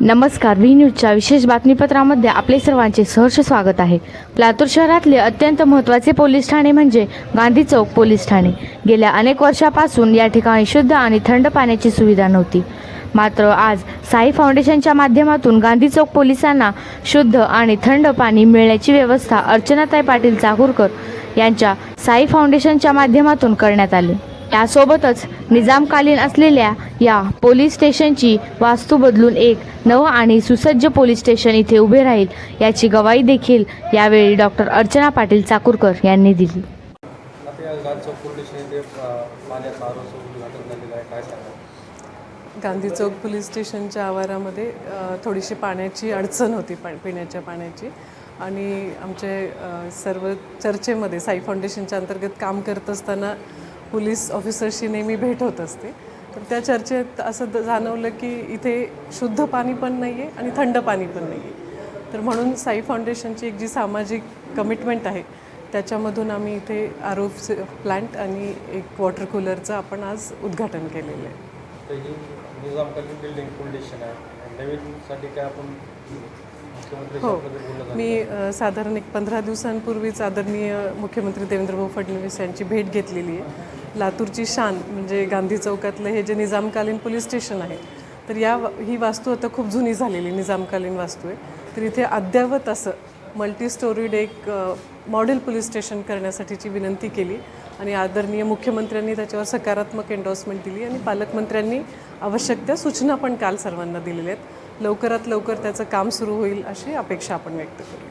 नमस्कार व्ही न्यूजच्या विशेष बातमीपत्रामध्ये आपले सर्वांचे सहर्ष स्वागत आहे. लातूर शहरातले अत्यंत महत्त्वाचे पोलीस ठाणे म्हणजे गांधी चौक पोलीस ठाणे. गेल्या अनेक वर्षापासून या ठिकाणी शुद्ध आणि थंड पाण्याची सुविधा नव्हती. मात्र आज साई फाउंडेशनच्या माध्यमातून गांधी चौक पोलिसांना शुद्ध आणि थंड पाणी मिळण्याची व्यवस्था अर्चनाताई पाटील चाकूरकर यांच्या साई फाउंडेशनच्या माध्यमातून करण्यात आली. यासोबतच निजामकालीन असलेल्या या पोलीस स्टेशनची वास्तू बदलून एक नवं आणि सुसज्ज पोलीस स्टेशन इथे उभे राहील याची गवाही देखील यावेळी डॉक्टर अर्चना पाटील चाकूरकर यांनी दिली. गांधी चौक पोलीस स्टेशनच्या आवारामध्ये थोडीशी पाण्याची अडचण होती पा पिण्याच्या पाण्याची. आणि आमचे सर्व चर्चेमध्ये साई फाउंडेशनच्या अंतर्गत काम करत असताना पोलीस ऑफिसरशी नेहमी भेट होत असते. तर त्या चर्चेत असं द- जाणवलं की इथे शुद्ध पाणी पण नाही आहे आणि थंड पाणी पण नाही आहे तर म्हणून साई फाउंडेशनची एक जी सामाजिक कमिटमेंट आहे त्याच्यामधून आम्ही इथे आरोफ प्लांट आणि एक वॉटर कूलरचं आपण आज उद्घाटन केलेलं आहे. ही निजामकालीन बिल्डिंग स्टेशन आहे? नवीनसाठी काय आपण हो. मी साधारण एक पंधरा दिवसांपूर्वीच आदरणीय मुख्यमंत्री देवेंद्रभाऊ फडणवीस यांची भेट घेतलेली आहे. लातूरची शान म्हणजे गांधी चौकातलं हे जे निजामकालीन पोलीस स्टेशन आहे तर या ही वास्तू आता खूप जुनी झालेली निजामकालीन वास्तू आहे. तर इथे अद्ययावत असं मल्टी स्टोरीड एक मॉडेल पोलीस स्टेशन करण्यासाठीची विनंती केली आणि आदरणीय मुख्यमंत्र्यांनी त्याच्यावर सकारात्मक एन्डॉर्समेंट दिली आणि पालकमंत्र्यांनी आवश्यक त्या सूचना पण काल सर्वांना दिलेल्या आहेत. लवकरात लवकर त्याचं काम सुरू होईल अशी अपेक्षा आपण व्यक्त करू